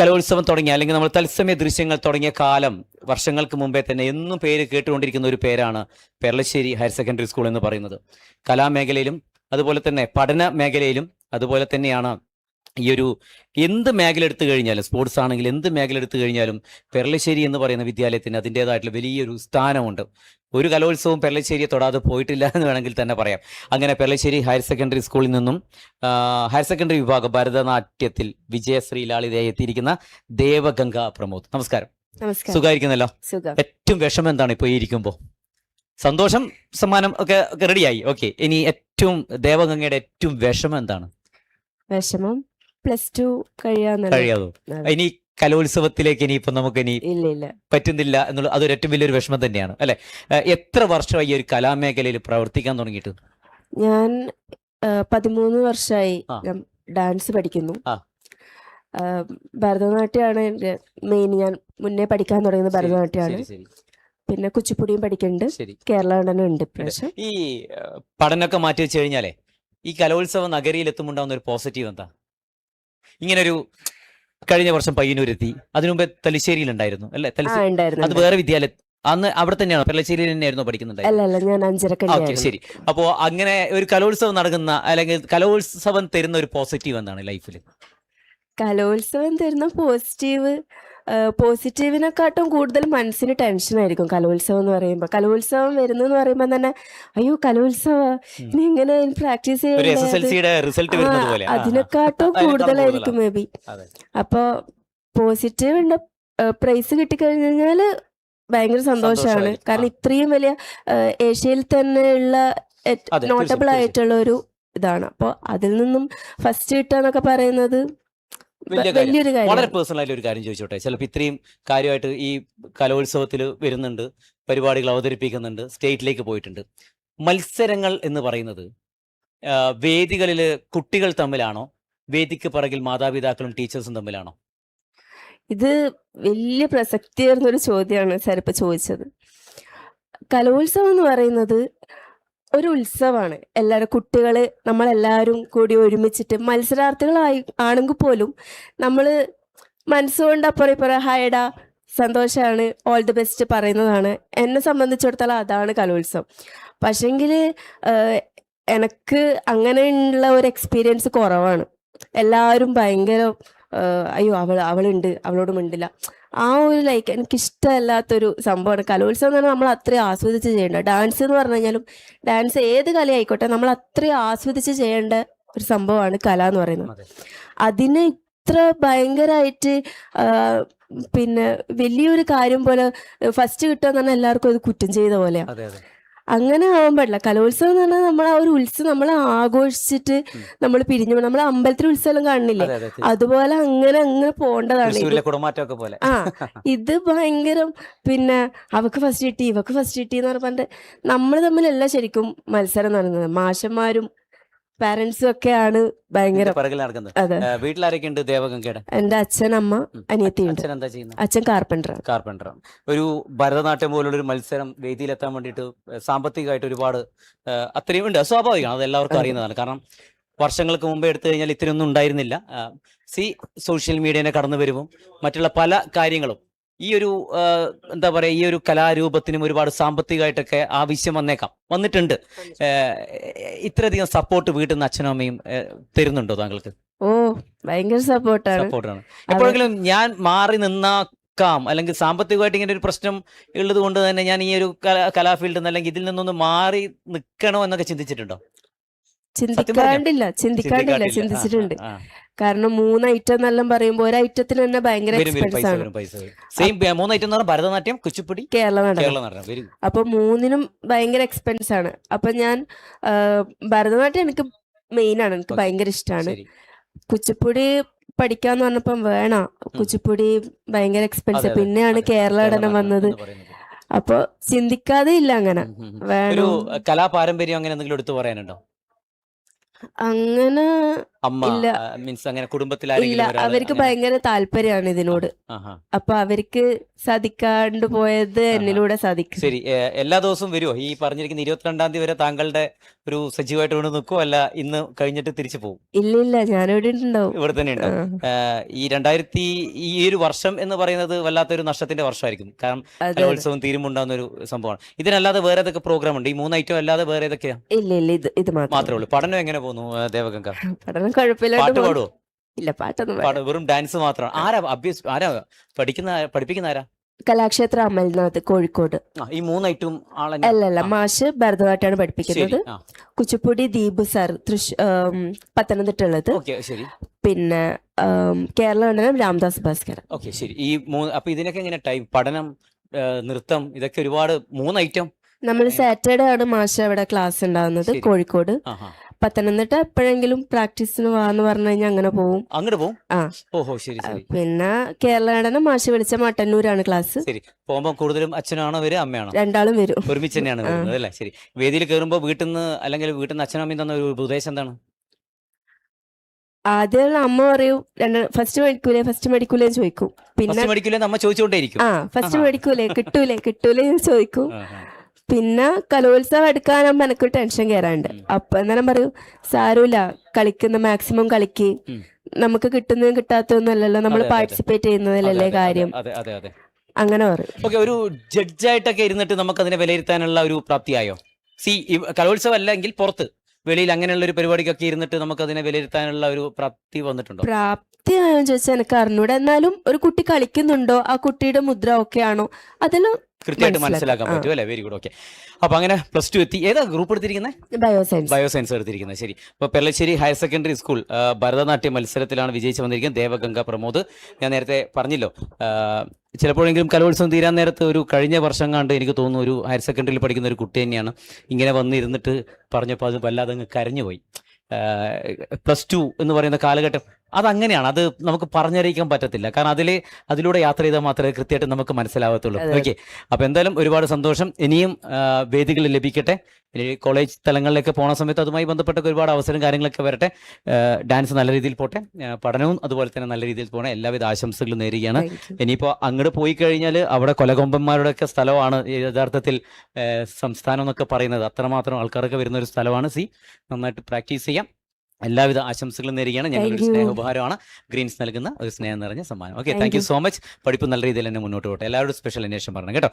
കലോത്സവം തുടങ്ങിയ അല്ലെങ്കിൽ നമ്മൾ തത്സമയ ദൃശ്യങ്ങൾ തുടങ്ങിയ കാലം വർഷങ്ങൾക്ക് മുമ്പേ തന്നെ എന്നും പേര് കേട്ടുകൊണ്ടിരിക്കുന്ന ഒരു പേരാണ് പെർളശ്ശേരി ഹയർ സെക്കൻഡറി സ്കൂൾ എന്ന് പറയുന്നത്. കലാമേഖലയിലും അതുപോലെ തന്നെ പഠന മേഖലയിലും അതുപോലെ തന്നെയാണ് ഈ ഒരു എന്ത് മേഖല എടുത്തു കഴിഞ്ഞാലും സ്പോർട്സ് ആണെങ്കിൽ എന്ത് മേഖല എടുത്തു കഴിഞ്ഞാലും പെർളശ്ശേരി എന്ന് പറയുന്ന വിദ്യാലയത്തിന് അതിന്റെതായിട്ടുള്ള വലിയൊരു സ്ഥാനമുണ്ട്. ഒരു കലോത്സവം പെർളശ്ശേരിയെ തൊടാതെ പോയിട്ടില്ല എന്ന് വേണമെങ്കിൽ തന്നെ പറയാം. അങ്ങനെ പെർളശ്ശേരി ഹയർ സെക്കൻഡറി സ്കൂളിൽ നിന്നും ഹയർ സെക്കൻഡറി വിഭാഗം ഭരതനാട്യത്തിൽ വിജയശ്രീ ലാളിതയായി എത്തിയിരിക്കുന്ന ദേവഗംഗ പ്രമോദ്. നമസ്കാരം. സുഖമായിരിക്കുന്നല്ലോ സുഖം. ഏറ്റവും വിഷമം എന്താണ് ഇപ്പോൾ ഇരിക്കുമ്പോൾ? സന്തോഷം സമ്മാനം ഒക്കെ റെഡിയായി ഓക്കെ ഇനി ഏറ്റവും ദേവഗംഗയുടെ ഏറ്റവും വിഷമം എന്താണ്? വിഷമം? പ്ലസ് ടു കഴിയാതോ? ഇനി കലോത്സവത്തിലേക്ക് ഇനി ഇപ്പൊ നമുക്ക് ഇനി ഇല്ല ഇല്ല. പറ്റുന്നില്ല എന്നുള്ള അതൊരു ഏറ്റവും വലിയൊരു വിഷമം തന്നെയാണ് അല്ലെ? എത്ര വർഷമായി ഈ ഒരു കലാമേഖലയിൽ പ്രവർത്തിക്കാൻ തുടങ്ങിയിട്ട്? ഞാൻ പതിമൂന്ന് വർഷമായി ഡാൻസ് പഠിക്കുന്നു. ഭരതനാട്യമാണ് എന്റെ മെയിൻ ഞാൻ മുന്നേ പഠിക്കാൻ തുടങ്ങുന്നത് ഭരതനാട്യമാണ്. പിന്നെ കുച്ചിപ്പുടിയും പഠിക്കുന്നുണ്ട്. കേരള നടനം ഉണ്ട് ഇപ്രാവശ്യം. ഈ പഠനമൊക്കെ മാറ്റി വെച്ച് കഴിഞ്ഞാലേ ഈ കലോത്സവ നഗരിയിൽ എത്തുമ്പോണ്ടാവുന്ന ഒരു പോസിറ്റീവ് എന്താ? ഇങ്ങനെ ഒരു കഴിഞ്ഞ വർഷം പയ്യന്നൂരെത്തി. അതിനു മുമ്പ് തലശ്ശേരിയിൽ ഉണ്ടായിരുന്നു അല്ലെ തലശ്ശേരി അത് വേറെ വിദ്യാലയം അന്ന് അവിടെ തന്നെയാണ്? പെള്ളശ്ശേരിയിൽ തന്നെയായിരുന്നു പഠിക്കുന്നുണ്ടായിരുന്നു ശരി. അപ്പോ അങ്ങനെ ഒരു കലോത്സവം നടക്കുന്ന അല്ലെങ്കിൽ കലോത്സവം തരുന്ന ഒരു പോസിറ്റീവ് എന്താണ് ലൈഫിൽ കലോത്സവം തരുന്ന പോസിറ്റീവ് പോസിറ്റീവിനെക്കാട്ടും കൂടുതൽ മനസ്സിന് ടെൻഷൻ ആയിരിക്കും കലോത്സവം എന്ന് പറയുമ്പോൾ കലോത്സവം വരുന്നെന്ന് പറയുമ്പോൾ തന്നെ അയ്യോ കലോത്സവം? ഇനി എങ്ങനെ പ്രാക്ടീസ് ആ. അതിനെക്കാട്ടും കൂടുതലായിരിക്കും മേ ബി അപ്പോൾ അപ്പൊ പോസിറ്റീവ് ഉണ്ട്. പ്രൈസ് കിട്ടിക്കഴിഞ്ഞു കഴിഞ്ഞാൽ ഭയങ്കര സന്തോഷമാണ് കാരണം ഇത്രയും വലിയ ഏഷ്യയിൽ തന്നെ ഉള്ള അതെ, നോട്ടബിൾ ആയിട്ടുള്ള ഒരു ഇതാണ്. അപ്പോൾ അതിൽ നിന്നും ഫസ്റ്റ് കിട്ടുക എന്നൊക്കെ പറയുന്നത് വലിയ കാര്യം. വലിയൊരു വളരെ പേഴ്സണൽ ആയിട്ട് ഒരു കാര്യം ചോദിച്ചോട്ടെ. ചിലപ്പോൾ ഇത്രയും കാര്യമായിട്ട് ഈ കലോത്സവത്തിൽ വരുന്നുണ്ട് പരിപാടികൾ അവതരിപ്പിക്കുന്നുണ്ട് സ്റ്റേറ്റിലേക്ക് പോയിട്ടുണ്ട്. മത്സരങ്ങൾ എന്ന് പറയുന്നത് വേദികളിൽ കുട്ടികൾ തമ്മിലാണോ വേദിക്ക് പിറകിൽ മാതാപിതാക്കളും ടീച്ചേഴ്സും തമ്മിലാണോ? ഇത് വലിയ പ്രസക്തിയായിരുന്ന ഒരു ചോദ്യമാണ് സാർ ഇപ്പൊ ചോദിച്ചത്. കലോത്സവം എന്ന് പറയുന്നത് ഒരു ഉത്സവമാണ് എല്ലാവരും കുട്ടികൾ നമ്മളെല്ലാവരും കൂടി ഒരുമിച്ചിട്ട് മത്സരാർത്ഥികളായി ആണെങ്കിൽ പോലും നമ്മൾ മനസ്സുകൊണ്ട് അപ്പുറം ഇപ്പുറം ഹായടാ സന്തോഷമാണ് ഓൾ ദി ബെസ്റ്റ് പറയുന്നതാണ്. എന്നെ സംബന്ധിച്ചിടത്തോളം അതാണ് കലോത്സവം. പക്ഷെങ്കിൽ എനക്ക് അങ്ങനെയുള്ള ഒരു എക്സ്പീരിയൻസ് കുറവാണ്. എല്ലാവരും ഭയങ്കര അയ്യോ അവൾ അവളുണ്ട് അവളോട് മിണ്ടില്ല. ആ ഒരു ലൈക്ക് എനിക്ക് ഇഷ്ടമല്ലാത്തൊരു സംഭവമാണ്. കലോത്സവം എന്ന് പറഞ്ഞാൽ നമ്മൾ അത്രയും ആസ്വദിച്ച് ചെയ്യേണ്ട. ഡാൻസ് എന്ന് പറഞ്ഞു കഴിഞ്ഞാലും ഡാൻസ് ഏത് കലയായിക്കോട്ടെ നമ്മൾ അത്രയും ആസ്വദിച്ച് ചെയ്യേണ്ട ഒരു സംഭവമാണ് കല എന്ന് പറയുന്നത്. അതെ. അതിനെ ഇത്ര ഭയങ്കരമായിട്ട് പിന്നെ വലിയൊരു കാര്യം പോലെ ഫസ്റ്റ് കിട്ടുക എന്ന് പറഞ്ഞാൽ എല്ലാവർക്കും അത് കുറ്റം ചെയ്ത പോലെയാണ് അങ്ങനെ ആവാൻ പാടില്ല. കലോത്സവം എന്ന് പറഞ്ഞാൽ നമ്മൾ ആ ഒരു ഉത്സവം നമ്മൾ ആഘോഷിച്ചിട്ട് നമ്മൾ പിരിഞ്ഞു. നമ്മൾ അമ്പലത്തിൽ ഉത്സവം അതെ അതുപോലെ അങ്ങനെ അങ്ങനെ പോകേണ്ടതാണ് ആ ഇത് ഭയങ്കരം പിന്നെ അവക്ക് ഫസ്റ്റ് കിട്ടി ഇവക്ക് ഫസ്റ്റ് കിട്ടി എന്ന് പറഞ്ഞിട്ട് നമ്മൾ തമ്മിലല്ല ശരിക്കും മത്സരം നടന്നത്. മാഷന്മാരും പാരന്റ്സും ഒക്കെയാണ് ഭയങ്കര പിറകിൽ നടക്കുന്നത്. അതെ. ആ, വീട്ടിലാരൊക്കെ ഉണ്ട് ദേവഗംഗയുടെ? എന്റെ അച്ഛൻ അമ്മ അനിയത്തി അനിയത്തിയുണ്ട്. അച്ഛൻ എന്താ ചെയ്യുന്നത് അച്ഛൻ കാർപ്പന്റർ കാർപ്പന്റർ ഒരു ഭരതനാട്യം പോലുള്ള ഒരു മത്സരം വേദിയിലെത്താൻ വേണ്ടിയിട്ട് സാമ്പത്തികമായിട്ട് ഒരുപാട് അത്രയും ഉണ്ട്. സ്വാഭാവികമാണ്. അത് എല്ലാവർക്കും അറിയുന്നതാണ്. കാരണം വർഷങ്ങൾക്ക് മുമ്പ് എടുത്തു കഴിഞ്ഞാൽ ഇത്രയൊന്നും ഉണ്ടായിരുന്നില്ല. സി സോഷ്യൽ മീഡിയനെ കടന്നു വരുമ്പോൾ മറ്റുള്ള പല കാര്യങ്ങളും ഈ ഒരു എന്താ പറയുക ഈ ഒരു കലാരൂപത്തിനും ഒരുപാട് സാമ്പത്തികമായിട്ടൊക്കെ ആവശ്യം വന്നേക്കാം. വന്നിട്ടുണ്ട്. ഇത്രയധികം സപ്പോർട്ട് വീട്ടിൽ നിന്ന് അച്ഛനും അമ്മയും തരുന്നുണ്ടോ താങ്കൾക്ക്? ഓ ഭയങ്കര സപ്പോർട്ടാണ് സപ്പോർട്ടാണ് എപ്പോഴെങ്കിലും ഞാൻ മാറി നിന്നാക്കാം. അല്ലെങ്കിൽ സാമ്പത്തികമായിട്ട് ഇങ്ങനെ ഒരു പ്രശ്നം ഉള്ളത് കൊണ്ട് തന്നെ ഞാൻ ഈ ഒരു കലാഫീൽഡിൽ കലാ ഫീൽഡിൽ നിന്ന് അല്ലെങ്കിൽ ഇതിൽ നിന്നൊന്ന് മാറി നിൽക്കണോ എന്നൊക്കെ ചിന്തിച്ചിട്ടുണ്ടോ? ചിന്തിക്കാണ്ടില്ല. ചിന്തിക്കാണ്ടില്ല. ചിന്തിച്ചിട്ടുണ്ട്. കാരണം മൂന്ന് ഐറ്റം എന്നെല്ലാം പറയുമ്പോൾ ഒരു ഐറ്റത്തിന് തന്നെ ഭയങ്കര എക്സ്പെൻസ് ആണ്. സെയിം മൂന്ന് ഐറ്റം ഭരതനാട്യം കുച്ചിപ്പുടി കേരള നടനം. അപ്പൊ മൂന്നിനും ഭയങ്കര എക്സ്പെൻസ് ആണ്. അപ്പൊ ഞാൻ ഭരതനാട്യം എനിക്ക് മെയിൻ ആണ്. എനിക്ക്. ഭയങ്കര ഇഷ്ടമാണ് കുച്ചിപ്പുടി പഠിക്കാന്ന് പറഞ്ഞപ്പം വേണ. കുച്ചിപ്പുടി ഭയങ്കര എക്സ്പെൻസ് പിന്നെയാണ് കേരള നടനം വന്നത്. അപ്പൊ ചിന്തിക്കാതെ ഇല്ല അങ്ങനെ. ഒരു വേണം. കലാപാരമ്പര്യം അങ്ങനെ എന്തെങ്കിലും എടുത്തു പറയാനുണ്ടോ? അങ്ങനെ അമ്മ ഇല്ല. മീൻസ് അങ്ങനെ കുടുംബത്തിൽ ഇല്ല ആരെങ്കിലും ഒരാൾ അവർക്ക് അങ്ങനെ- ഭയങ്കര താല്പര്യമാണ് ഇതിനോട്. ആഹാ. അപ്പൊ അവർക്ക് സാധിക്കാണ്ട് പോയത് എന്നിലൂടെ സാധിക്കും. ശരി ഏ, എല്ലാ ദിവസവും വരുമോ ഈ പറഞ്ഞിരിക്കുന്ന ഇരുപത്തിരണ്ടാം തീയതി വരെ താങ്കളുടെ ഒരു സജീവമായിട്ട് ഇവിടെ നിൽക്കുമോ അല്ല ഇന്ന് കഴിഞ്ഞിട്ട് തിരിച്ചു പോകും ഇല്ല ഇല്ല ഞാനിവിടെ ഉണ്ടാവും. ഇവിടെ തന്നെ ഉണ്ടാവും. ഏ, ഈ രണ്ടായിരത്തി ഈ ഒരു വർഷം എന്ന് പറയുന്നത് വല്ലാത്തൊരു നഷ്ടത്തിന്റെ വർഷമായിരിക്കും. കാരണം അതെ അതെ. കലോത്സവം തീരുമുണ്ടാകുന്ന ഒരു സംഭവമാണ്. ഇതിനല്ലാതെ വേറെ ഏതൊക്കെ പ്രോഗ്രാം ഉണ്ട്? ഈ മൂന്ന് ഐറ്റം അല്ലാതെ വേറെ ഏതൊക്കെയാ? ഇല്ല ഇല്ല ഇത് ഇത് മാത്രമേ മാത്രമേ ഉള്ളൂ. പഠനം എങ്ങനെ പോകുന്നു ഏ, ദേവഗംഗ? പഠനം കുഴപ്പമില്ലാണ്ട് പാട്ട് പോകുന്നു. ഇല്ല പാട്ടൊന്നും പാട പാട് വെറും ഡാൻസ് മാത്രമാണ് ആരാ അഭ്യസ് ആരാ പഠിക്കുന്ന ആരാ? പഠിപ്പിക്കുന്ന ആരാ? കലാക്ഷേത്ര അമൽനാഥ് കോഴിക്കോട്. ആ, ഈ മൂന്ന് ഐറ്റവും ആളെ അല്ല അല്ല ആ. മാഷ് ഭരതനാട്യമാണ് പഠിപ്പിക്കുന്നത്. ശരി ആ. കുച്ചിപ്പുടി ദീപ് സാർ തൃശ് ആം, പത്തനംതിട്ട ഉള്ളത് ഓക്കെ ശരി. പിന്നെ ആം, കേരള നടനം രാംദാസ് ഭാസ്കരൻ. ഓക്കെ ശരി. ഈ മൂന്ന് അപ്പൊ ഇതിനൊക്കെ എങ്ങനെ ടൈം പഠനം ഏ, നൃത്തം ഇതൊക്കെ ഒരുപാട് മൂന്ന് ഐറ്റം? നമ്മൾ സാറ്റർഡേ ആണ് മാഷ് അവിടെ ക്ലാസ് ഉണ്ടാകുന്നത് ശരി. കോഴിക്കോട്. ആഹാ. പത്തനംതിട്ട എപ്പോഴെങ്കിലും പ്രാക്ടീസിന് വാന്ന് പറഞ്ഞു കഴിഞ്ഞാൽ അങ്ങനെ പോവും. അങ്ങോട്ട് പോവും? ആ. ഓഹോ ശരി ശരി. പിന്നെ കേരള നടനം മാഷ് വിളിച്ച മട്ടന്നൂരാണ് ക്ലാസ് ശരി. പോകുമ്പോൾ കൂടുതലും അച്ഛനാണോ വരിക അമ്മയാണോ? രണ്ടാളും വരും. ഒരുമിച്ച് തന്നെയാണ്. വരുന്നത് അല്ലേ? ശരി. വേദിയിൽ കയറുമ്പോൾ വീട്ടിൽ നിന്ന് അല്ലെങ്കിൽ വീട്ടിൽ നിന്ന് അച്ഛനും അമ്മയും തന്ന ഒരു ഉപദേശം എന്താണ്? ആദ്യം അമ്മ പറയും രണ്ട് ഫസ്റ്റ് മേടിക്കൂലേ ഫസ്റ്റ് മേടിക്കൂലേ ചോദിക്കും. പിന്നെ അമ്മ ചോദിച്ചുകൊണ്ടേയിരിക്കും. ആ ഫസ്റ്റ്. മേടിക്കൂലേ കിട്ടൂലേ കിട്ടൂലേ ചോദിക്കും. പിന്നെ കലോത്സവം എടുക്കാനാകുമ്പോ എനിക്ക് ടെൻഷൻ കയറാണ്ട്. അപ്പൊ എന്നാലും പറയും സാരമില്ല കളിക്കുന്ന മാക്സിമം കളിക്ക്. നമുക്ക് കിട്ടുന്നതും കിട്ടാത്തതൊന്നും അല്ലല്ലോ നമ്മൾ. പാർട്ടിസിപ്പേറ്റ് ചെയ്യുന്നതിലല്ലേ കാര്യം? അങ്ങനെ പറയും. ഓക്കെ ഒരു ജഡ്ജായിട്ടൊക്കെ ഇരുന്നിട്ട് നമുക്ക് അതിനെ വിലയിരുത്താനുള്ള ഒരു പ്രാപ്തിയായോ? സി കലോത്സവം അല്ലെങ്കിൽ പുറത്ത് വെളിയിൽ അങ്ങനെയുള്ള ഒരു പരിപാടിക്കൊക്കെ ഇരുന്നിട്ട് നമുക്ക് അതിനെ വിലയിരുത്താനുള്ള ഒരു പ്രാപ്തി വന്നിട്ടുണ്ടോ? പ്രാപ്തിയായോ ചോദിച്ചാൽ എനിക്ക് അറിഞ്ഞൂടെ. എന്നാലും ഒരു കുട്ടി കളിക്കുന്നുണ്ടോ? ആ കുട്ടിയുടെ മുദ്ര ഒക്കെ ആണോ? അതെല്ലാം കൃത്യമായിട്ട് മനസ്സിലാക്കാൻ പറ്റും അല്ലേ? വെരി ഗുഡ് ഓക്കെ അപ്പൊ അങ്ങനെ പ്ലസ് ടു എത്തി. ഏതാ ഗ്രൂപ്പ് എടുത്തിരിക്കുന്നത് ബയോസയൻസ് ബയോസയൻസ് എടുത്തിരിക്കുന്നത് ശരി. അപ്പോൾ Pellassery higher secondary school Bharatanatya മത്സരത്തിലാണ് വിജയിച്ചു വന്നിരിക്കുന്നത് ദേവഗംഗ പ്രമോദ്. ഞാൻ നേരത്തെ പറഞ്ഞല്ലോ ചിലപ്പോഴെങ്കിലും കലോത്സവം തീരാൻ നേരത്ത് ഒരു കഴിഞ്ഞ വർഷം കണ്ട് എനിക്ക് തോന്നുന്നു ഒരു ഹയർ സെക്കൻഡറിയിൽ പഠിക്കുന്ന ഒരു കുട്ടി തന്നെയാണ്. ഇങ്ങനെ വന്നിരുന്നിട്ട് പറഞ്ഞപ്പോൾ അത് വല്ലാതെ അങ്ങ് കരഞ്ഞുപോയി. പ്ലസ് ടു എന്ന് പറയുന്ന കാലഘട്ടം അതങ്ങനെയാണ്. അത് നമുക്ക് പറഞ്ഞറിയിക്കാൻ പറ്റത്തില്ല. കാരണം അതിൽ അതിലൂടെ യാത്ര ചെയ്താൽ മാത്രമേ കൃത്യമായിട്ട് നമുക്ക് മനസ്സിലാവത്തുള്ളൂ. ഓക്കെ. അപ്പോൾ എന്തായാലും ഒരുപാട് സന്തോഷം. ഇനിയും വേദികൾ ലഭിക്കട്ടെ. കോളേജ് തലങ്ങളിലേക്ക് പോണ സമയത്ത് അതുമായി ബന്ധപ്പെട്ട ഒരുപാട് അവസരം കാര്യങ്ങളൊക്കെ വരട്ടെ. ഡാൻസ് നല്ല രീതിയിൽ പോട്ടെ. പഠനവും അതുപോലെ തന്നെ നല്ല രീതിയിൽ പോണേ. എല്ലാവിധ ആശംസകളും നേരുകയാണ്. ഇനിയിപ്പോൾ അങ്ങോട്ട് പോയി കഴിഞ്ഞാൽ അവിടെ കൊലകൊമ്പന്മാരുടെ ഒക്കെ സ്ഥലമാണ് യഥാർത്ഥത്തിൽ സംസ്ഥാനം എന്നൊക്കെ പറയുന്നത്. അത്രമാത്രം ആൾക്കാരൊക്കെ വരുന്ന ഒരു സ്ഥലമാണ് സി. നന്നായിട്ട് പ്രാക്ടീസ് ചെയ്യാം. എല്ലാവിധ ആശംസകളും നേരുകയാണ്. ഞങ്ങളൊരു സ്നേഹോപഹാരമാണ്. ഗ്രീൻസ് നൽകുന്ന ഒരു സ്നേഹം നിറഞ്ഞ സമ്മാനം. Okay thank you so much പഠിപ്പ് നല്ല രീതിയിൽ തന്നെ മുന്നോട്ട് പോട്ടെ എല്ലാവരോടും സ്പെഷ്യൽ അന്വേഷണം പറഞ്ഞു കേട്ടോ.